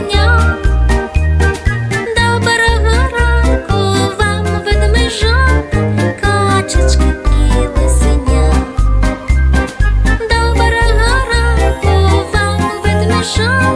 оченят, доброго ранку вам ведмежа, качечка і лисеня, доброго ранку вам ведмежа.